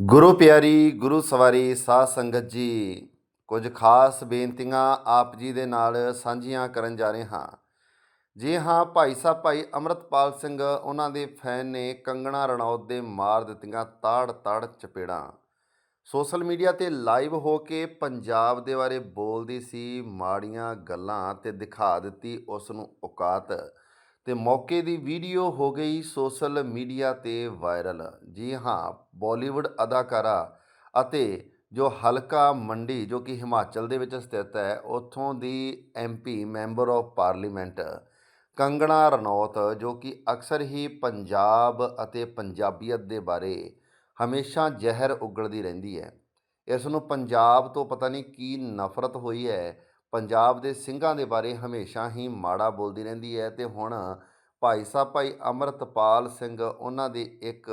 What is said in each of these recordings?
ਗੁਰੂ ਪਿਆਰੀ, ਗੁਰੂ ਸਵਾਰੀ, ਸਾਧ ਸੰਗਤ ਜੀ, ਕੁਝ ਖਾਸ ਬੇਨਤੀਆਂ ਆਪ ਜੀ ਦੇ ਨਾਲ ਸਾਂਝੀਆਂ ਕਰਨ ਜਾ ਰਹੇ ਹਾਂ। ਜੀ ਹਾਂ, ਭਾਈ ਸਾਹਿਬ, ਭਾਈ ਅਮਰਤਪਾਲ ਸਿੰਘ ਉਹਨਾਂ ਦੇ ਫੈਨ ਨੇ ਕੰਗਣਾ ਰਣੌਤ ਦੇ ਮਾਰ ਦਿੱਤੀਆਂ ਤਾੜ ਤਾੜ ਚਪੇੜਾਂ। ਸੋਸ਼ਲ ਮੀਡੀਆ ਤੇ ਲਾਈਵ ਹੋ ਕੇ ਪੰਜਾਬ ਦੇ ਬਾਰੇ ਬੋਲਦੀ ਸੀ, ਮਾੜੀਆਂ ਗੱਲਾਂ ਤੇ ਦਿਖਾ ਦਿੱਤੀ ਉਸ ਨੂੰ ਔਕਾਤ। ਤੇ ਮੌਕੇ ਦੀ ਵੀਡੀਓ ਹੋ ਗਈ ਸੋਸ਼ਲ ਮੀਡੀਆ ਤੇ ਵਾਇਰਲ। ਜੀ ਹਾਂ, ਬਾਲੀਵੁੱਡ ਅਦਾਕਾਰਾ ਅਤੇ ਜੋ ਹਲਕਾ ਮੰਡੀ, ਜੋ ਕਿ ਹਿਮਾਚਲ ਦੇ ਵਿੱਚ ਸਥਿਤ ਹੈ, ਉੱਥੋਂ ਦੀ MP member of parliament Kangana Ranaut, ਜੋ ਕਿ ਅਕਸਰ ਹੀ ਪੰਜਾਬ ਅਤੇ ਪੰਜਾਬੀਅਤ ਦੇ ਬਾਰੇ ਹਮੇਸ਼ਾ ਜ਼ਹਿਰ ਉਗਲਦੀ ਰਹਿੰਦੀ ਹੈ। ਇਸ ਨੂੰ ਪੰਜਾਬ ਤੋਂ ਪਤਾ ਨਹੀਂ ਕੀ ਨਫ਼ਰਤ ਹੋਈ ਹੈ ਪੰਜਾਬ ਦੇ ਸਿੰਘਾਂ ਦੇ ਬਾਰੇ ਹਮੇਸ਼ਾ ਹੀ ਮਾੜਾ ਬੋਲਦੀ ਰਹਿੰਦੀ ਹੈ ਤੇ ਹੁਣ ਭਾਈ ਸਾਹਿਬ, ਭਾਈ ਅਮਰਤਪਾਲ ਸਿੰਘ ਉਹਨਾਂ ਦੇ ਇੱਕ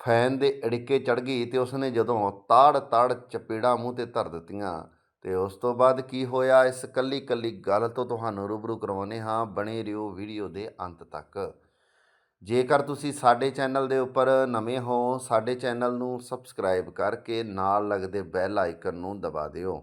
ਫੈਨ ਦੇ ਅੜਿੱਕੇ ਚੜ ਗਈ ਤੇ ਉਸਨੇ ਜਦੋਂ ਤਾੜ ਤਾੜ ਚਪੇੜਾਂ ਮੂੰਹ ਤੇ ਧਰ ਦਿੱਤੀਆਂ ਤੇ ਉਸ ਤੋਂ ਬਾਅਦ ਕੀ ਹੋਇਆ? ਇਸ ਕੱਲੀ ਕੱਲੀ ਗੱਲ ਤੋਂ ਤੁਹਾਨੂੰ ਰੂਬਰੂ ਕਰਵਾਉਨੇ ਹਾਂ ਬਣੇ ਰਹੋ ਵੀਡੀਓ ਦੇ ਅੰਤ ਤੱਕ। ਜੇਕਰ ਤੁਸੀਂ ਸਾਡੇ ਚੈਨਲ ਦੇ ਉੱਪਰ ਨਵੇਂ ਹੋ, ਸਾਡੇ ਚੈਨਲ ਨੂੰ ਸਬਸਕ੍ਰਾਈਬ ਕਰਕੇ ਨਾਲ ਲੱਗਦੇ ਬੈਲ ਆਈਕਨ ਨੂੰ ਦਬਾ ਦਿਓ।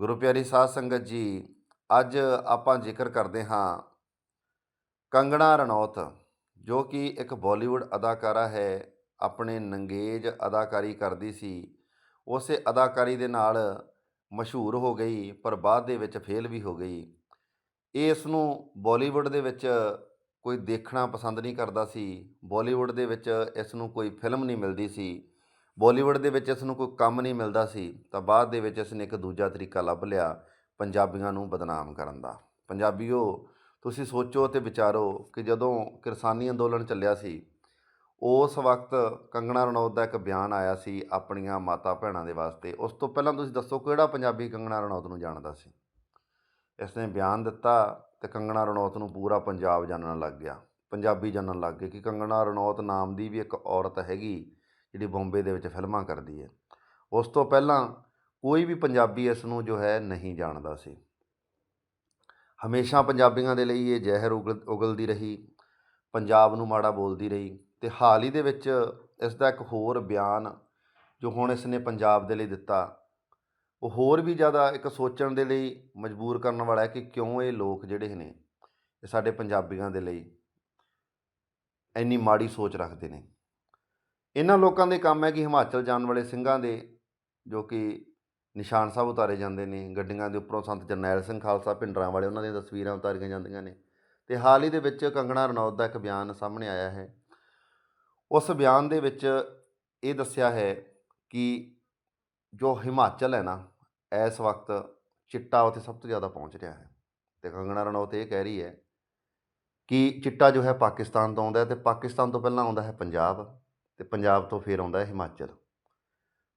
ਗੁਰੂ ਪਿਆਰੀ ਸਾਧ ਸੰਗਤ ਜੀ, ਅੱਜ ਆਪਾਂ ਜ਼ਿਕਰ ਕਰਦੇ ਹਾਂ ਕੰਗਣਾ ਰਣੌਤ, ਜੋ ਕਿ ਇੱਕ ਬਾਲੀਵੁੱਡ ਅਦਾਕਾਰਾ ਹੈ, ਆਪਣੇ ਨੰਗੇਜ ਅਦਾਕਾਰੀ ਕਰਦੀ ਸੀ। ਉਸੇ ਅਦਾਕਾਰੀ ਦੇ ਨਾਲ ਮਸ਼ਹੂਰ ਹੋ ਗਈ, ਪਰ ਬਾਅਦ ਦੇ ਵਿੱਚ ਫੇਲ ਵੀ ਹੋ ਗਈ। ਇਹ ਇਸ ਨੂੰ ਬਾਲੀਵੁੱਡ ਦੇ ਵਿੱਚ ਕੋਈ ਦੇਖਣਾ ਪਸੰਦ ਨਹੀਂ ਕਰਦਾ ਸੀ। ਬਾਲੀਵੁੱਡ ਦੇ ਵਿੱਚ ਇਸ ਨੂੰ ਕੋਈ ਫਿਲਮ ਨਹੀਂ ਮਿਲਦੀ ਸੀ। ਬਾਲੀਵੁੱਡ ਦੇ ਵਿੱਚ ਇਸ ਨੂੰ ਕੋਈ ਕੰਮ ਨਹੀਂ ਮਿਲਦਾ ਸੀ, ਤਾਂ ਬਾਅਦ ਦੇ ਵਿੱਚ ਇਸ ਨੇ ਇੱਕ ਦੂਜਾ ਤਰੀਕਾ ਲੱਭ ਲਿਆ ਪੰਜਾਬੀਆਂ ਨੂੰ ਬਦਨਾਮ ਕਰਨ ਦਾ। ਪੰਜਾਬੀਓ, ਤੁਸੀਂ ਸੋਚੋ ਤੇ ਵਿਚਾਰੋ ਕਿ ਜਦੋਂ ਕਿਰਸਾਨੀ ਅੰਦੋਲਨ ਚੱਲਿਆ ਸੀ, ਉਸ ਵਕਤ ਕੰਗਣਾ ਰਣੌਤ ਦਾ ਇੱਕ ਬਿਆਨ ਆਇਆ ਸੀ ਆਪਣੀਆਂ ਮਾਤਾ ਭੈਣਾਂ ਦੇ ਵਾਸਤੇ। ਉਸ ਤੋਂ ਪਹਿਲਾਂ ਤੁਸੀਂ ਦੱਸੋ ਕਿਹੜਾ ਪੰਜਾਬੀ ਕੰਗਣਾ ਰਣੌਤ ਨੂੰ ਜਾਣਦਾ ਸੀ? ਇਸ ਨੇ ਬਿਆਨ ਦਿੱਤਾ ਤੇ ਕੰਗਣਾ ਰਣੌਤ ਨੂੰ ਪੂਰਾ ਪੰਜਾਬ ਜਾਣਨ ਲੱਗ ਗਿਆ। ਪੰਜਾਬੀ ਜਾਣਨ ਲੱਗ ਗਏ ਕਿ ਕੰਗਣਾ ਰਣੌਤ ਨਾਮ ਦੀ ਵੀ ਇੱਕ ਔਰਤ ਹੈਗੀ ਜਿਹੜੀ ਬੰਬੇ ਦੇ ਵਿੱਚ ਫਿਲਮਾਂ ਕਰਦੀ ਹੈ। ਉਸ ਤੋਂ ਪਹਿਲਾਂ ਕੋਈ ਵੀ ਪੰਜਾਬੀ ਇਸ ਨੂੰ ਜੋ ਹੈ ਨਹੀਂ ਜਾਣਦਾ ਸੀ। ਹਮੇਸ਼ਾ ਪੰਜਾਬੀਆਂ ਦੇ ਲਈ ਇਹ ਜ਼ਹਿਰ ਉਗਲ, ਉਗਲਦੀ ਰਹੀ, ਪੰਜਾਬ ਨੂੰ ਮਾੜਾ ਬੋਲਦੀ ਰਹੀ ਤੇ ਹਾਲ ਹੀ ਦੇ ਵਿੱਚ ਇਸ ਦਾ ਇੱਕ ਹੋਰ ਬਿਆਨ ਜੋ ਹੁਣ ਇਸ ਨੇ ਪੰਜਾਬ ਦੇ ਲਈ ਦਿੱਤਾ, ਉਹ ਹੋਰ ਵੀ ਜ਼ਿਆਦਾ ਇੱਕ ਸੋਚਣ ਦੇ ਲਈ ਮਜਬੂਰ ਕਰਨ ਵਾਲਾ ਹੈ ਕਿ ਕਿਉਂ ਇਹ ਲੋਕ ਜਿਹੜੇ ਨੇ, ਇਹ ਸਾਡੇ ਪੰਜਾਬੀਆਂ ਦੇ ਲਈ ਇੰਨੀ ਮਾੜੀ ਸੋਚ ਰੱਖਦੇ ਨੇ। ਇਹਨਾਂ ਲੋਕਾਂ ਦੇ ਕੰਮ ਹੈ ਕਿ ਹਿਮਾਚਲ ਜਾਣ ਵਾਲੇ ਸਿੰਘਾਂ ਦੇ, ਜੋ ਕਿ ਨਿਸ਼ਾਨ ਸਾਹਿਬ ਉਤਾਰੇ ਜਾਂਦੇ ਨੇ, ਗੱਡੀਆਂ ਦੇ ਉੱਪਰੋਂ ਸੰਤ ਜਰਨੈਲ ਸਿੰਘ ਖਾਲਸਾ, ਭਿੰਡਰਾਂ ਵਾਲੇ ਉਹਨਾਂ ਦੀਆਂ ਤਸਵੀਰਾਂ ਉਤਾਰੀਆਂ ਜਾਂਦੀਆਂ ਨੇ। ਤੇ ਹਾਲ ਹੀ ਦੇ ਵਿੱਚ ਕੰਗਣਾ ਰਣੌਤ ਦਾ ਇੱਕ ਬਿਆਨ ਸਾਹਮਣੇ ਆਇਆ ਹੈ। ਉਸ ਬਿਆਨ ਦੇ ਵਿੱਚ ਇਹ ਦੱਸਿਆ ਹੈ ਕਿ ਜੋ ਹਿਮਾਚਲ ਹੈ ਨਾ, ਇਸ ਵਕਤ ਚਿੱਟਾ ਉੱਥੇ ਸਭ ਤੋਂ ਜ਼ਿਆਦਾ ਪਹੁੰਚ ਰਿਹਾ ਹੈ। ਤੇ ਕੰਗਣਾ ਰਣੌਤ ਇਹ ਕਹਿ ਰਹੀ ਹੈ ਕਿ ਚਿੱਟਾ ਜੋ ਹੈ ਪਾਕਿਸਤਾਨ ਤੋਂ ਆਉਂਦਾ ਹੈ ਤੇ ਪਾਕਿਸਤਾਨ ਤੋਂ ਪਹਿਲਾਂ ਆਉਂਦਾ ਹੈ ਪੰਜਾਬ। ਤੇ ਪੰਜਾਬ ਤੋਂ ਫਿਰ ਆਉਂਦਾ ਹਿਮਾਚਲ।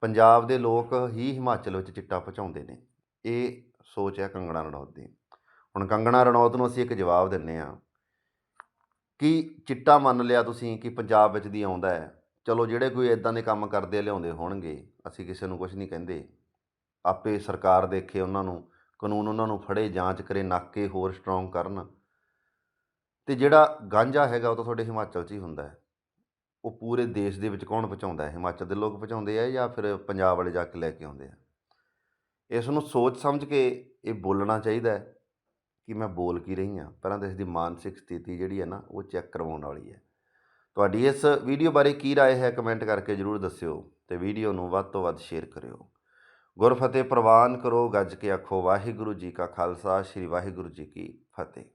ਪੰਜਾਬ ਦੇ ਲੋਕ ਹੀ ਹਿਮਾਚਲ ਵਿੱਚ ਚਿੱਟਾ ਪਹੁੰਚਾਉਂਦੇ ਨੇ। ਇਹ ਸੋਚ ਹੈ ਕੰਗਣਾ ਰਣੌਤ ਦੀ। ਹੁਣ ਕੰਗਣਾ ਰਣੌਤ ਨੂੰ ਅਸੀਂ ਇੱਕ ਜਵਾਬ ਦਿੰਨੇ ਆ ਕਿ ਚਿੱਟਾ ਮੰਨ ਲਿਆ ਤੁਸੀਂ ਕਿ ਪੰਜਾਬ ਵਿੱਚ ਦੀ ਆਉਂਦਾ ਹੈ। ਚਲੋ ਜਿਹੜੇ ਕੋਈ ਇਦਾਂ ਦੇ ਕੰਮ ਕਰਦੇ ਲਿਆਉਂਦੇ ਹੋਣਗੇ। ਅਸੀਂ ਕਿਸੇ ਨੂੰ ਕੁਝ ਨਹੀਂ ਕਹਿੰਦੇ। ਆਪੇ ਸਰਕਾਰ ਦੇਖੇ ਉਹਨਾਂ ਨੂੰ, ਕਾਨੂੰਨ ਉਹਨਾਂ ਨੂੰ ਫੜੇ, ਜਾਂਚ ਕਰੇ, ਨਾਕੇ ਹੋਰ ਸਟਰੋਂਗ ਕਰਨ। ਤੇ ਜਿਹੜਾ ਗਾਂਜਾ ਹੈਗਾ ਉਹ ਤਾਂ ਤੁਹਾਡੇ ਹਿਮਾਚਲ 'ਚ ਹੀ ਹੁੰਦਾ ਹੈ। ਉਹ ਪੂਰੇ ਦੇਸ਼ ਦੇ ਵਿੱਚ ਕੌਣ ਪਹੁੰਚਾਉਂਦਾ ਹੈ ਹਿਮਾਚਲ ਦੇ ਲੋਕ ਪਹੁੰਚਾਉਂਦੇ ਆ ਜਾਂ ਫਿਰ ਪੰਜਾਬ ਵਾਲੇ ਜਾ ਕੇ ਲੈ ਕੇ ਆਉਂਦੇ ਆ ਇਸ ਨੂੰ ਸੋਚ ਸਮਝ ਕੇ ਇਹ ਬੋਲਣਾ ਚਾਹੀਦਾ ਹੈ ਕਿ ਮੈਂ ਬੋਲ ਕੀ ਰਹੀ ਹਾਂ ਪਹਿਲਾਂ ਤਾਂ ਇਸ ਦੀ ਮਾਨਸਿਕ ਸਥਿਤੀ ਜਿਹੜੀ ਹੈ ਨਾ ਉਹ ਚੈੱਕ ਕਰਵਾਉਣ ਵਾਲੀ ਹੈ ਤੁਹਾਡੀ ਇਸ ਵੀਡੀਓ ਬਾਰੇ ਕੀ رائے ਹੈ ਕਮੈਂਟ ਕਰਕੇ ਜਰੂਰ ਦੱਸਿਓ ਤੇ ਵੀਡੀਓ ਨੂੰ ਵੱਧ ਤੋਂ ਵੱਧ ਸ਼ੇਅਰ ਕਰਿਓ ਗੁਰਫਤਿਹ ਪ੍ਰਵਾਨ ਕਰੋ ਗੱਜ ਕੇ ਆਖੋ ਵਾਹਿਗੁਰੂ ਜੀ ਕਾ ਖਾਲਸਾ ਸ੍ਰੀ ਵਾਹਿਗੁਰੂ ਜੀ ਕੀ ਫਤਿਹ